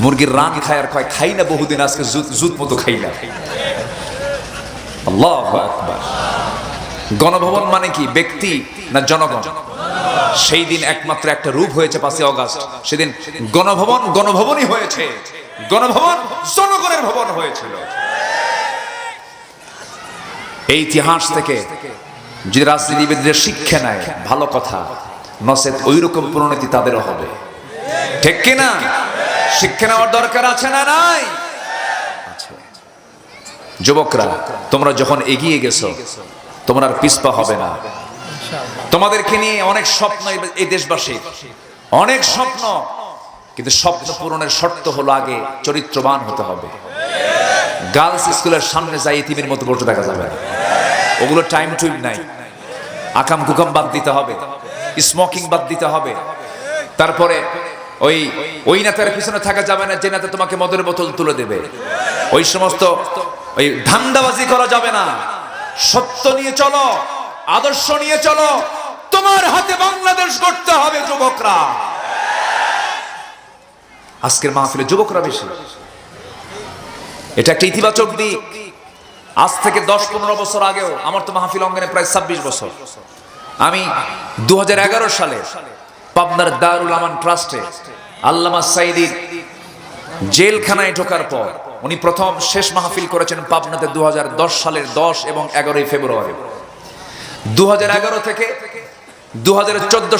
মুরগির রান খায় আর কয়, খাই না বহুদিন, আজকে জুত- মতো খাই না। গণভবন মানে কি? ব্যক্তি না জনগণ? সেই দিন একমাত্র একটা রূপ হয়েছে পাঁচই অগাস্ট। সেদিন গণভবন গণভবনই হয়েছে। গণভবন জনগণের ভবন হয়েছিল। এই ইতিহাস থেকে যদি রাজনীতিবিদদের শিক্ষা নেয়, ভালো কথা নসেত ওই রকম পরিণতি তাদেরও হবে। ঠিক কিনা? শিক্ষা নেওয়ার দরকার আছে না নাই? যুবকরা, তোমরা যখন এগিয়ে গেছো, তোমরা আর পিছপা হবে না। তোমাদেরকে নিয়ে অনেক স্বপ্ন এই- এই দেশবাসী। অনেক স্বপ্ন, কিন্তু স্বপ্ন পূরণের শর্ত হলো আগে চরিত্রবান হতে হবে। গার্লস স্কুলের সামনে যাই ইতিমের মতো বসে দেখা যাবে ওগুলো টাইম টুইম নাই। আকাম কুকাম বাদ দিতে হবে। স্মোকিং বাদ দিতে হবে। তারপরে ওই ওই নেতার পিছনে থাকা যাবে না, যে নেতা তোমাকে মদের বোতল তুলে দেবে। ওই সমস্ত, ওই ধান্দাবাজি করা যাবে না। সত্য নিয়ে চলো, আদর্শ নিয়ে চলো, তোমার হাতে বাংলাদেশ গড়তে হবে যুবকরা। আজকের মাহফিলে যুবকরা বেশি। এটা একটা ইতিবাচক দিক। আজ থেকে দশ পনেরো বছর আগেও, আমার তো মাহফিল অঙ্গনে প্রায় ছাব্বিশ বছর। আমি দু হাজার এগারো সালে পাবনার দারুল আমান ট্রাস্টে আল্লামা সাইদির জেলখানায় ঢোকার পর উনি প্রথম শেষ মাহফিল করেছেন পাবনাতে দু সালের দশ এবং এগারোই ফেব্রুয়ারি। দু থেকে দু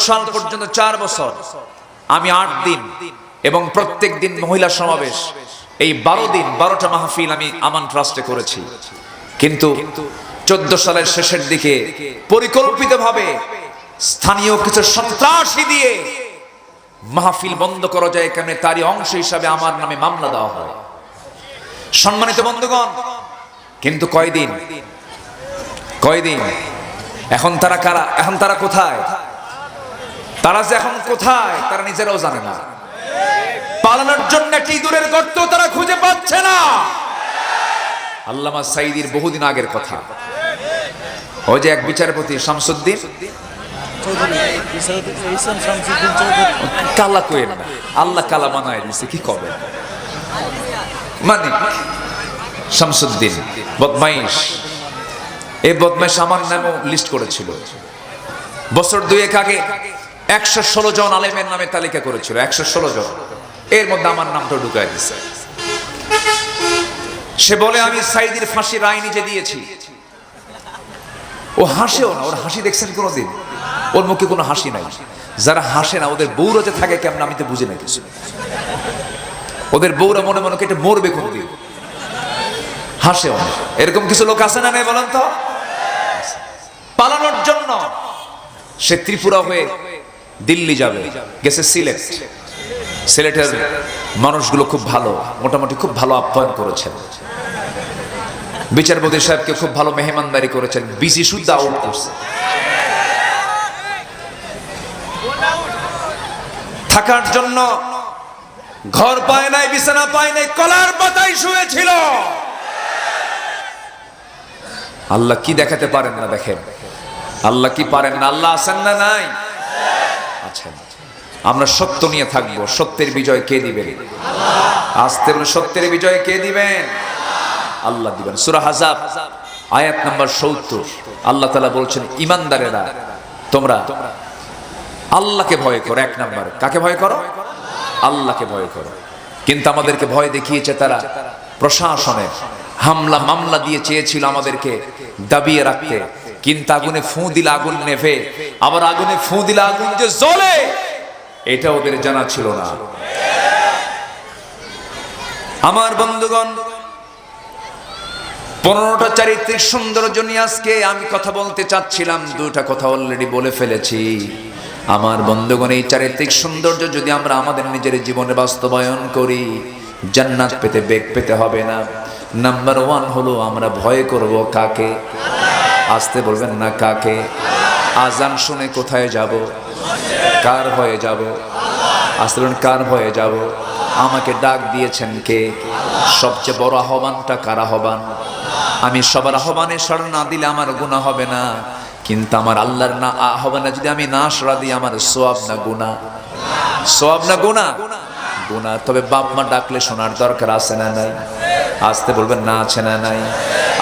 সাল পর্যন্ত চার বছর আমি আট দিন এবং প্রত্যেক দিন মহিলা সমাবেশ। এই বারো দিন, বারোটা মাহফিল আমি আমান ট্রাস্টে করেছি। কিন্তু চোদ্দ সালের শেষের দিকে পরিকল্পিতভাবে স্থানীয় কিছু সন্ত্রাসী দিয়ে মাহফিল বন্ধ করা যায় কেন? তারই অংশ হিসাবে আমার নামে মামলা দেওয়া হয়। সম্মানিত বন্ধুগণ, কিন্তু কয়দিন? কয়দিন? এখন তারা কারা? এখন তারা কোথায়? তারা যে এখন কোথায়, তারা নিজেরাও জানে না। পালানোর জন্য একটি ইঁদুরের গর্ত তারা খুঁজে পাচ্ছে না। আল্লামা সাইদির বহুদিন আগের কথা। ওই যে এক বিচারপতি শামসুদ্দিন কালা কোয়েন না আল্লাহ কালা বানায় দিছে, কি কবে? মানে শামসুদ্দিন, বদমাইশ। এই বদমাইশ আমার লিস্ট করেছিল। বছর দুয়েক আগে একশো ষোলো জন আলেমের নামে তালিকা করেছিল, একশো ষোলো জন। এর মধ্যে আমার নামটা ঢুকায় দিছে। সে বলে, আমি সাইদির ফাঁসি রায় নিজে দিয়েছি। ও হাসেও না, ওর হাসি দেখছেন কোনোদিন? ওর মুখে কোনো হাসি নাই। যারা হাসে না, ওদের বউরা যে থাকে কেমন আমি তো বুঝি না কিছু। ওদের বউরা মনে মনে কেটে মরবে কোনদিন হাসেও না এরকম কিছু লোক আছে না নাই বলেন তো? পালানোর জন্য সে ত্রিপুরা হয়ে দিল্লি যাবে, গেছে সিলেট। সিলেটের মানুষগুলো খুব ভালো, মোটামুটি খুব ভালো আপ্যায়ন করেছেন। বিচারপতি সাহেবকে খুব ভালো মেহমানদারি করেছেন। বিজি শুদ্ধ আউট করছে। থাকার জন্য ঘর পায় নাই, বিছানা পায় নাই, কলার পাতায় শুয়েছিল। আল্লাহ কি দেখাতে পারেন না দেখেন? আল্লাহ কি পারেন না? আল্লাহ আছেন না নাই? আছেন। আমরা সত্য নিয়ে থাকব। সত্যের বিজয় কে দিবেন? আসতে সত্যের বিজয় কে দিবেন? আল্লাহ দিবেন। সুরা হাজাব, আয়াত নাম্বার সত্তর। আল্লাহ তালা বলছেন, ইমানদারেরা, তোমরা আল্লাহকে ভয় করো, এক নাম্বার। কাকে ভয় করো? আল্লাহকে ভয় করো। কিন্তু আমাদেরকে ভয় দেখিয়েছে তারা প্রশাসনের হামলা, মামলা দিয়ে চেয়েছিল আমাদেরকে দাবিয়ে রাখতে। কিন্তু আগুনে ফু দিলে আগুন নেভে। আবার আগুনে ফু দিলে আগুন যে জ্বলে, এটা ওদের জানা ছিল না। আমার বন্ধুগণ, পনেরোটা চারিত্রিক সৌন্দর্য নিয়ে আজকে আমি কথা বলতে চাচ্ছিলাম। দুটা কথা অলরেডি বলে ফেলেছি। আমার বন্ধুগণ, এই চারিত্রিক সৌন্দর্য যদি আমরা আমাদের নিজের জীবনে বাস্তবায়ন করি, জান্নাত পেতে বেগ পেতে হবে না। নাম্বার ওয়ান হলো আমরা ভয় করব কাকে? আসতে বলবেন না কাকে? আজান শুনে কোথায় যাব? কার ভয়ে যাব? আসতে বলবেন, কার ভয়ে যাব? আমাকে ডাক দিয়েছেন কে? সবচেয়ে বড় আহ্বানটা কার আহ্বান? আমি সবার আহ্বানে সাড়া না দিলে আমার গুণা হবে না। কিন্তু আমার আল্লাহর না আহ্বানে যদি আমি না সরা দিই, আমার সোয়াব না গুণা সোয়াব না গুণা না তবে বাপ মা ডাকলে শোনার দরকার আছে না নাই? আসতে বলবেন, না আছে না নাই?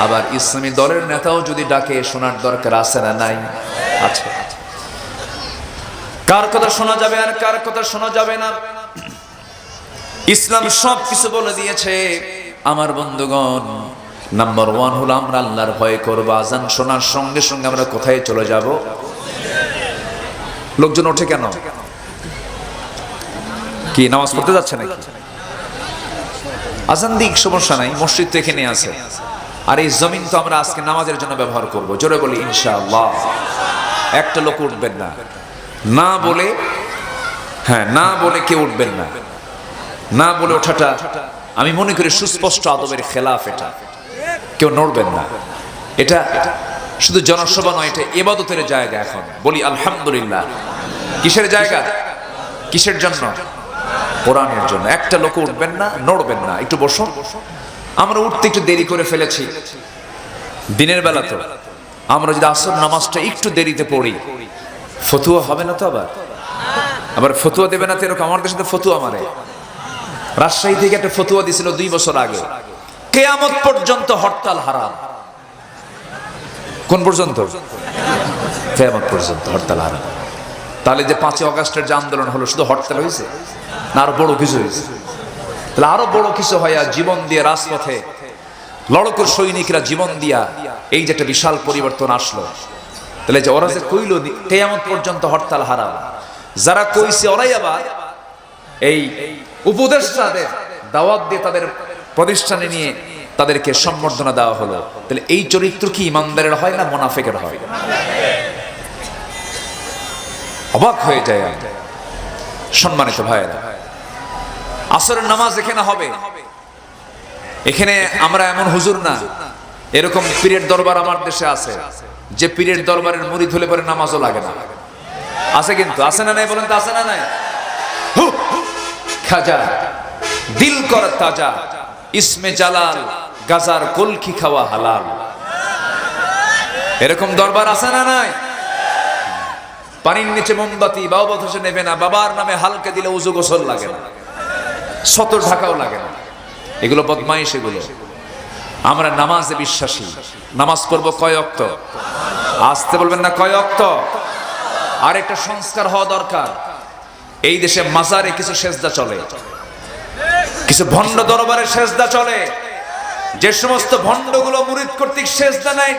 আবার ইসলামী দলের নেতাও যদি ডাকে, শোনার দরকার আছে না নাই? আছে। কার কথা শোনা যাবে আর কার কথা শোনা যাবে না? ইসলাম সব কিছু বলে দিয়েছে। আমার বন্ধুগণ নাম্বার ওয়ান হলো আমরা আল্লাহর ভয় করব, আজান শোনার সঙ্গে সঙ্গে আমরা কোথায় চলে যাব? লোকজন ওঠে কেন? কি, নামাজ পড়তে যাচ্ছে নাকি? আজান দিক, সমস্যা নাই, মসজিদ তো এখানে আছে। আর এই জমিন তো আমরা আজকে নামাজের জন্য ব্যবহার করব, জোরে বলি ইনশাআল্লাহ। একটা লোক উঠবেন না। না বলে হ্যাঁ না বলে কেউ উঠবেন না। না বলে ওঠাটা, আমি মনে করি সুস্পষ্ট আদবের খেলাফ এটা। কেউ নড়বেন না। এটা শুধু জনসভা নয়, এটা এবাদতের জায়গা এখন। বলি আলহামদুলিল্লাহ। কিসের জায়গা? কিসের জন্য? কোরআনের জন্য। একটা লোক উঠবেন না, নড়বেন না। একটু বসো। আমরা উঠতে একটু দেরি করে ফেলেছি। দিনের বেলা তো। আমরা যদি আসর নামাজটা একটু দেরিতে পড়ি, ফতুয়া হবে না তো আবার? আবার ফতুয়া দেবে না তো এরকম? আমার দেশে তো ফতুয়া মারে। রাজশাহী থেকে একটা ফতুয়া দিছিল দুই বছর আগে। কেয়ামত পর্যন্ত হরতাল হারাম। কোন পর্যন্ত? কেয়ামত পর্যন্ত হরতাল হারাম। তাহলে যে পাঁচই অগাস্টের যে আন্দোলন হলো, শুধু হরতাল হয়েছে? না, আরও বড় কিছু হয়েছে? তাহলে আরও বড় কিছু হইয়া জীবন দিয়ে রাজপথে লড়কর সৈনিকরা জীবন দিয়া এই যে একটা বিশাল পরিবর্তন আসলো, তাহলে যে ওরা যে কইল কেয়ামত পর্যন্ত হরতাল হারাম, যারা কইছে ওরাই আবার এই উপদেষ্টাদের দাওয়াত দিয়ে তাদের প্রতিষ্ঠানে নিয়ে তাদেরকে সম্বর্ধনা দেওয়া হলো। তাহলে এই চরিত্র কি ইমানদারের হয় না মোনাফেকের হয়? অবাক হয়ে যায়। সম্মানিত ভাইয়েরা, আসরের নামাজ এখানে হবে। এখানে আমরা এমন হুজুর না। এরকম পীরের দরবার আমার দেশে আছে। যে পীরের দরবারের মুড়ি ধুলে পরে নামাজও লাগে না। আছে কিন্তু, আছে না নাই বলেন তো আছে না নাই? খাজা, দিল কর তাজা। ইসমে জালাল, গাজার কলকি খাওয়া হালাল। এরকম দরবার আছে না নাই? পানির নিচে মোমবাতি বাবা বসে নেবে না, বাবার নামে হালকে দিলে উজু গোসল লাগে না। সতর ঢাকাও লাগে না। এগুলো বদমাইশ এগুলো। আমরা নামাজে বিশ্বাসী। নামাজ পড়ব কয় অক্ত? আসতে বলবেন না কয় অক্ত? আর একটা সংস্কার হওয়া দরকার। এই দেশে মাজারে কিছু সেজদা চলে। কিছু ভণ্ড দরবারে সেজদা চলে। যে সমস্ত ভণ্ডগুলো মুরিদ কর্তৃক সেজদা নেয়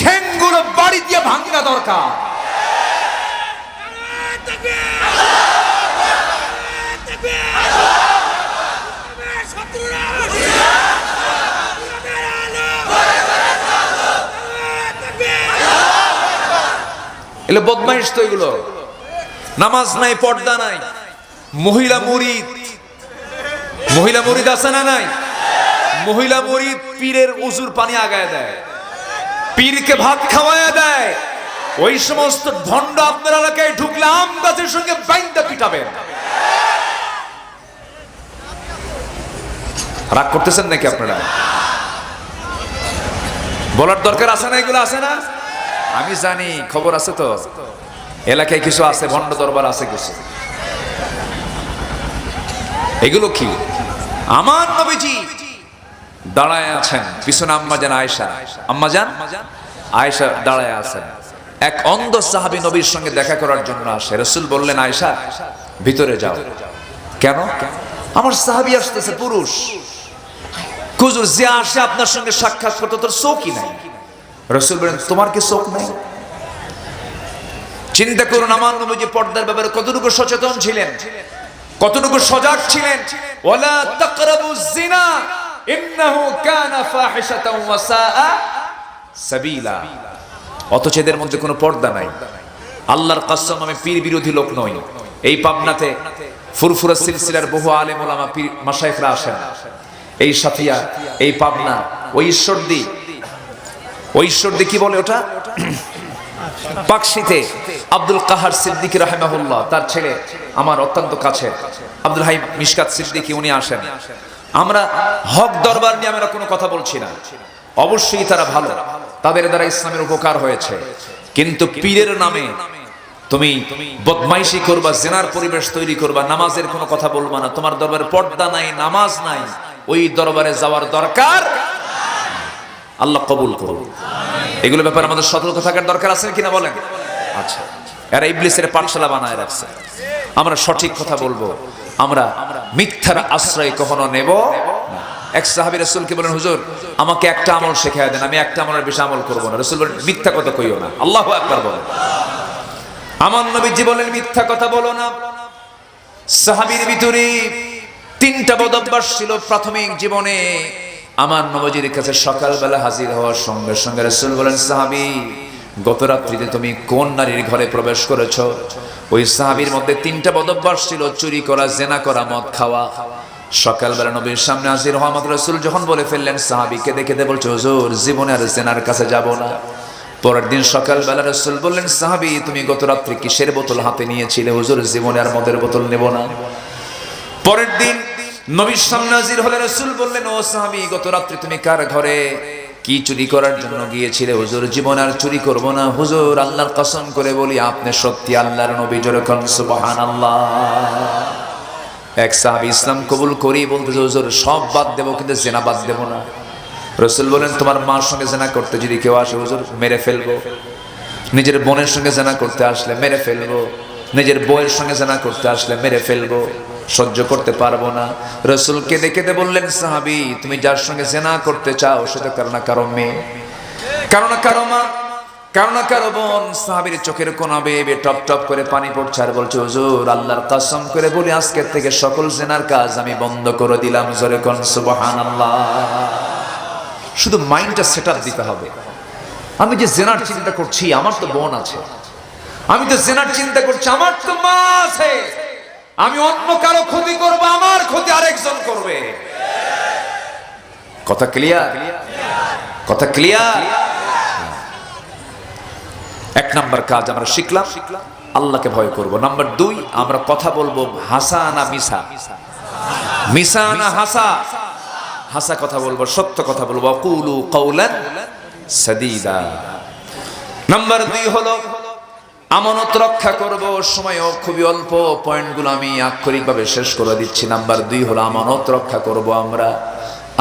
ঠেঙ্গুলো বাড়ি দিয়ে ভাঙা দরকার। বদমাইশ তো এগুলো। নামাজ নাই, পর্দা নাই। মহিলা মুরিদ মহিলা মরিদ আছে না নাই? মহিলা মরিদ পীরের উজুর পানি আগায় দেয়। পীরকে ভাত খাওয়ায় দেয়। ওই সমস্ত ভণ্ড আপনার এলাকায় ঢুকলে আম গাছের সঙ্গে বাইন্দা পিটাবেন। রাগ করতেছেন নাকি আপনারা? বলার দরকার আছে না? এগুলো আছে না? আমি জানি, খবর আছে তো। এলাকায় কিছু আছে, ভণ্ড দরবার আছে কিছু। এগুলো কি? আমার নবীজি দাঁড়ায় আছেন। পিছনে আম্মাজান আয়েশা। আম্মাজান? আয়েশা দাঁড়ায় আছেন। এক অন্ধ সাহাবী নবীর সঙ্গে দেখা করার জন্য আসে। রসুল বললেন, আয়েশা, ভিতরে যাও। কেন? আমার সাহাবী আসতেছে, পুরুষ। কুজুর যে আসে আপনার সঙ্গে সাক্ষাৎ করতে, তোর চোখই নাই। রসুল বলেন তোমার কি চোখ নাই? চিন্তা করুন, আমার নবীজি পর্দার ব্যাপারে কতটুকু সচেতন ছিলেন? কতটুকু সজাগ ছিলেন? ওয়ালা তাকরাবু জিনা ইন্নাহু কানা ফাহিশাতাও সাবিলা। অথচ এদের মধ্যে কোনো পর্দা নাই। আল্লাহর কসম, আমি পীর বিরোধী লোক নই। এই পাবনাতে ফুরফুরা সিলসিলার বহু আলেম ওলামা পীর আসেন। এই সাথিয়া এই পাবনা ওই ঈশ্বরদী ঈশ্বরদী কি বলে ওটা? পাকশিতে আব্দুল কাহার রাহেমাহুল্লাহ, তার ছেলে, আমার অত্যন্ত কাছে। আব্দুল হাই মিশকাত সিদ্দিকী, উনি আসেন। আমরা হক দরবার নিয়ে আমরা কোনো কথা বলছি না। অবশ্যই তারা ভালো। তাদের দ্বারা ইসলামের উপকার হয়েছে। কিন্তু পীরের নামে তুমি বদমাইশি করবা, জেনার পরিবেশ তৈরি করবা, নামাজের কোনো কথা বলবা না। তোমার দরবারে পর্দা নাই, নামাজ নাই। ওই দরবারে যাওয়ার দরকার আল্লাহ কবুল করুন এগুলো ব্যাপারে আমাদের সতর্ক থাকার দরকার আছে কিনা বলেন? আচ্ছা এরা ইবলিসের পাঠশালা বানায় রাখছে। আমরা সঠিক কথা বলব। আমরা মিথ্যার আশ্রয় কখনো নেব। এক সাহাবি রসুলকে বলেন, হুজুর, আমাকে একটা আমল শেখায় দেন, আমি একটা আমলের বেশি আমল করব না। রসুল বলেন, মিথ্যা কথা কইও না। আল্লাহ একবার বলেন। আমার নবীজি বলেন মিথ্যা কথা বলো না। সাহাবীর ভিতরে তিনটা বদ ছিল প্রাথমিক জীবনে। আমার নবজির কাছে সকালবেলা হাজির হওয়ার সঙ্গে সঙ্গে রসুল বলেন, সাহাবি, গত রাত্রিতে তুমি কোন নারীর ঘরে প্রবেশ করেছ? ওই সাহাবির মধ্যে তিনটা বদভ্যাস ছিল, চুরি করা, জেনা করা, মদ খাওয়া। সকালবেলা নবীর সামনে হাজির হওয়া মাত্র রসুল যখন বলে ফেললেন সাহাবিকে দেখে দে বলছে, হুজুর, জীবনে আর জেনার কাছে যাব না। পরের দিন সকালবেলা রসুল বললেন, সাহাবি, তুমি গত রাত্রে কিসের বোতল হাতে নিয়েছিলে? হুজুর, জীবনে আর মদের বোতল নেব না। পরের দিন নবীর সামনে হাজির হলে রসুল বললেন, ও সাহাবি, গত রাত্রে তুমি কার ঘরে কি চুরি করার জন্য গিয়েছিলে? হুজুর, জীবন আর চুরি করব না। হুজুর, আল্লাহর কসম করে বলি, আপনি সত্যি আল্লাহর নবী যেরকম সুবহান আল্লাহ এক সাহাবি, ইসলাম কবুল করি? বলতে হুজুর, সব বাদ দেবো, কিন্তু জেনা বাদ দেবো না। রসুল বলেন তোমার মার সঙ্গে জেনা করতে যদি কেউ আসে, হুজুর, মেরে ফেলব। নিজের বোনের সঙ্গে জেনা করতে আসলে মেরে ফেলব। নিজের বউয়ের সঙ্গে জানা করতে আসলে মেরে ফেলব, সহ্য করতে পারব না। রসুলকে দেখে বললেন, সাহাবি, তুমি যার সঙ্গে জেনা করতে চাও, সেটা কারও না কারও মেয়ে। কারও না কারও মা, কারও না কারও বোন। সাহাবির চোখের কোনা বেয়ে টপ টপ করে পানি পড়ছে আর বলছে, হুজুর, আল্লাহর কাসম করে বলি, আজকের থেকে সকল জেনার কাজ আমি বন্ধ করে দিলাম, জোরে কোন সুবহানাল্লাহ। শুধু মাইন্ডটা সেট দিতে হবে। আমি যে জেনার চিন্তা করছি, আমার তো বোন আছে। আমি তো জেনার চিন্তা করছি, আমার তো মা আছে আমি অন্য কারও ক্ষতি করব, আমার ক্ষতি আরেকজন করবে। কথা ক্লিয়ার কথা ক্লিয়ার এক নাম্বার কাজ আমরা শিখলাম, আল্লাহকে ভয় করব। নাম্বার দুই, আমরা কথা বলব হাসা না মিসা। মিসা না হাসা? হাসা কথা বলব, সত্য কথা বলব। কুলু কৌলান সাদিদা। নাম্বার দুই হলো আমানত রক্ষা করব, সময়ও খুবই অল্প। পয়েন্টগুলো আমি আক্ষরিকভাবে শেষ করে দিচ্ছি। নাম্বার দুই হলো আমানত রক্ষা করব আমরা।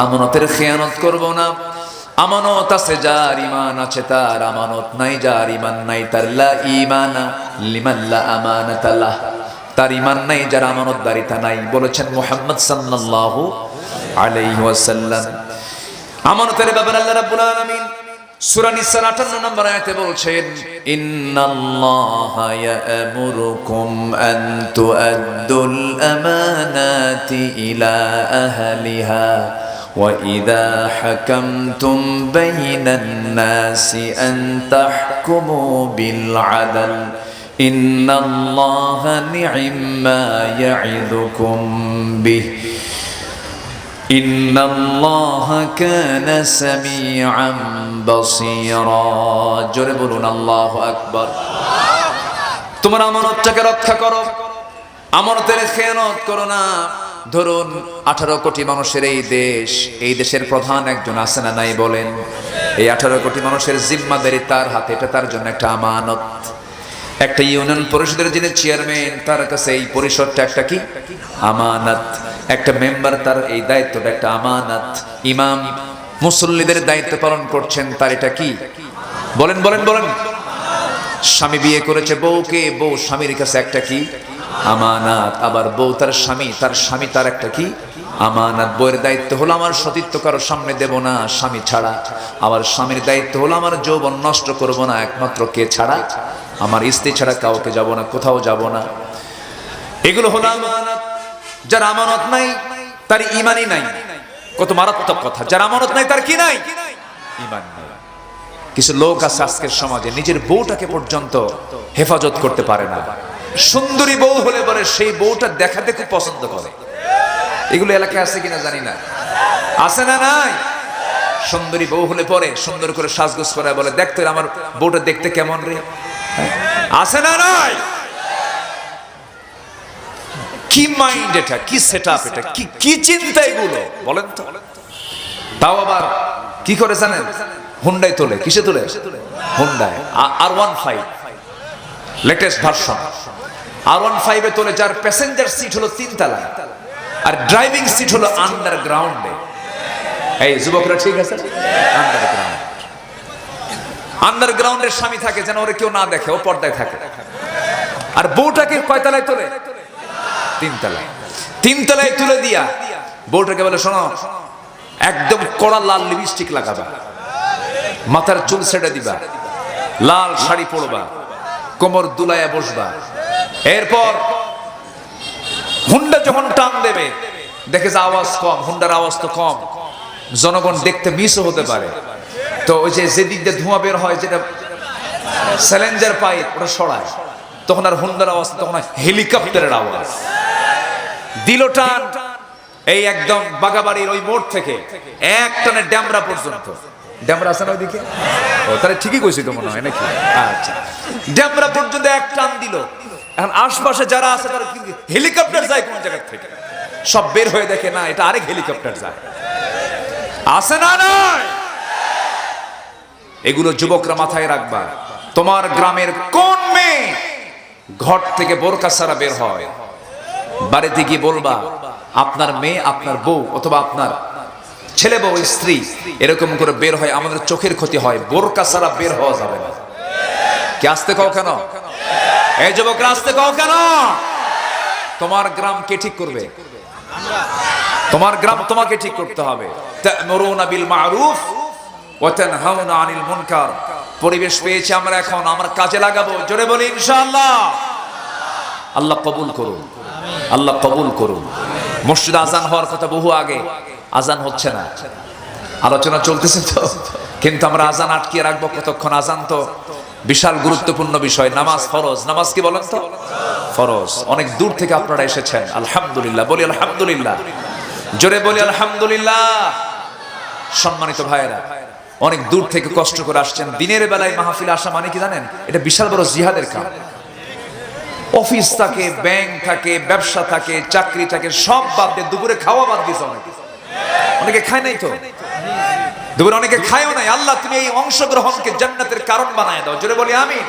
আমানতের খেয়ানত করব না। আমানত আছে যার ইমান আছে তার, আমানত নাই যার ইমান নাই তার। লা আমানাত তার ইমান নাই, যার আমানতদারিতা নাই, বলেছেন মোহাম্মদ সাল্লাল্লাহু আলাইহি আমানতের ব্যাপারে আল্লাহ রাব্বুল আলামিন সূরা নিসার 58 নম্বর আয়াতে বলছেন ইন্নাল্লাহা ইয়া'মুরুকুম আন তুআদ্দুল আমানাতি ইলা আহলিহা وإذا حكمتم بين الناس أن تحكموا بالعدل إن الله نعم ما يعظكم به إن الله كان سميعا بصيرا জোরে বলুন আল্লাহু আকবার তোমার আমানতটাকে রক্ষা করো আমানতের খেয়ানত করো না ধরুন আঠারো কোটি মানুষের এই দেশ এই দেশের প্রধান একজন আছে না নাই বলেন এই আঠারো কোটি মানুষের জিম্মাদারি তার হাতে এটা তার জন্য একটা আমানত একটা ইউনিয়ন পরিষদের যিনি চেয়ারম্যান তার কাছে এই পরিষদটা একটা কি আমানত একটা মেম্বার তার এই দায়িত্বটা, একটা আমানত। ইমাম মুসল্লিদের দায়িত্ব পালন করছেন, তার এটা কি? বলেন বলেন বলেন। স্বামী বিয়ে করেছে, বউকে, বউ স্বামীর কাছে একটা কি? আমানাত। আবার বউ তার স্বামী তার স্বামী তার একটা কি? আমানাত। বউয়ের দায়িত্ব হলো, আমার সতীত্ব কারও সামনে দেব না, স্বামী ছাড়া। আবার স্বামীর দায়িত্ব হলো, আমার যৌবন নষ্ট করব না, একমাত্র কে ছাড়া? আমার স্ত্রী ছাড়া কাউকে যাব না, কোথাও যাব না। এগুলো হলো আমানত। যার আমানত নাই, তার ইমানই নাই। কত মারাত্মক কথা। যার আমানত নাই, তার কি নাই? ইমান নাই। কিছু লোক আছে আজকের সমাজে, নিজের বউটাকে পর্যন্ত হেফাজত করতে পারে না। সুন্দরী বউ হলে পরে সেই বউটা দেখাতে খুব পছন্দ করে। এগুলো এলাকায় আছে কিনা জানি না। আছে না নাই? সুন্দরী বউ হলে পরে সুন্দর করে সাজগোজ করে বলে দেখতে আমার বউটা দেখতে কেমন রে? আছে না নাই? কি মাইন্ড এটা? কি সেট এটা? কি কি চিন্তা এগুলো? বলেন তো। তাও আবার কি করে জানেন? হুন্ডাই তোলে। কিসে তোলে? Hyundai R one five latest version R one ফাইভে তোলে যার প্যাসেঞ্জার সিট হলো তিনতলায়। আর ড্রাইভিং সিট হলো আন্ডারগ্রাউন্ডে এই যুবকরা ঠিক আছে আন্ডারগ্রাউন্ড আন্ডারগ্রাউন্ডের স্বামী থাকে যেন ওরে কেউ না দেখে, ও পর্দায় থাকে। আর বউটাকে কয়তলায় তোলে? তিনতলায়। তিনতলায় তুলে দিয়া বউটাকে বলে, শোনো, একদম কড়া লাল লিপস্টিক লাগাবা। মাথার চুল ছেড়ে দিবা। লাল শাড়ি পরবা। কোমর দুলাইয়া বসবা। এরপর হুন্ডা যখন টান দেবে, দেখে যে আওয়াজ কম, হুন্ডার আওয়াজ তো কম। জনগণ দেখতে মিসও হতে পারে। তো ওই যে যেদিক দিয়ে ধোঁয়া বের হয়, যেটা স্যালেঞ্জার পাইপ, ওটা সরায়। তখন আর হুন্ডার আওয়াজ, তখন হেলিকপ্টারের আওয়াজ। দিল টান এই একদম বাগাবাড়ির ওই মোড় থেকে এক টানে ড্যামরা পর্যন্ত। ড্যামরা আছে না ওইদিকে? ও, তাহলে ঠিকই কইছি তো মনে হয় নাকি? আচ্ছা। ড্যামরা পর্যন্ত এক টান দিল। এখন আশপাশে যারা আছে তারা হেলিকপ্টার যায় কোন জায়গা থেকে? সব বের হয়ে দেখে, না, এটা আরেক হেলিকপ্টার যায়। আছে না নয় এগুলো যুবকরা মাথায় রাখবা। তোমার গ্রামের কোন মেয়ে ঘর থেকে বোরকা সারা বের হয়? বাড়িতে গিয়ে বলবা, আপনার মেয়ে, আপনার বউ অথবা আপনার ছেলে বউ, স্ত্রী, এরকম করে বের হয়, আমাদের চোখের ক্ষতি হয়, বোরকা সারা বের হওয়া যাবে না। কে আসতে কও কেন? এই যুবকরা আসতে কও কেন? তোমার গ্রাম কে ঠিক করবে? তোমার গ্রাম তোমাকে ঠিক করতে হবে। তা'মুরুনা বিল মা'রুফ আনিল মুনকার। পরিবেশ পেয়েছি আমরা এখন, আমরা কাজে লাগাবো। জোরে বলি ইনশাআল্লাহ। আল্লাহ কবুল করুন। আল্লাহ কবুল করুন। মসজিদ আজান হওয়ার কথা বহু আগে। আজান হচ্ছে না। আলোচনা চলতেছে তো। কিন্তু আমরা আজান আটকিয়ে রাখব কতক্ষণ? আজান তো বিশাল গুরুত্বপূর্ণ বিষয়। নামাজ ফরজ। নামাজ কি বলেন তো? ফরজ। অনেক দূর থেকে আপনারা এসেছেন। আলহামদুলিল্লাহ। বলি আলহামদুলিল্লাহ। জোরে বলি আলহামদুলিল্লাহ। সম্মানিত ভাইয়েরা, অনেক দূর থেকে কষ্ট করে আসছেন। দিনের বেলায় মাহফিলে আসা মানে কি জানেন? এটা বিশাল বড় জিহাদের কাম। অফিস থাকে, ব্যাংক থাকে, ব্যবসা থাকে, চাকরি থাকে, সব বাদ দিয়ে দুপুরে খাওয়া বাদ দিয়েছে অনেকে। অনেকে খায় নাই তো? দুপুরে অনেকে খায়ও নাই। আল্লাহ, তুমি এই অংশগ্রহণকে জান্নাতের কারণ বানায় দাও। জোরে বলি আমি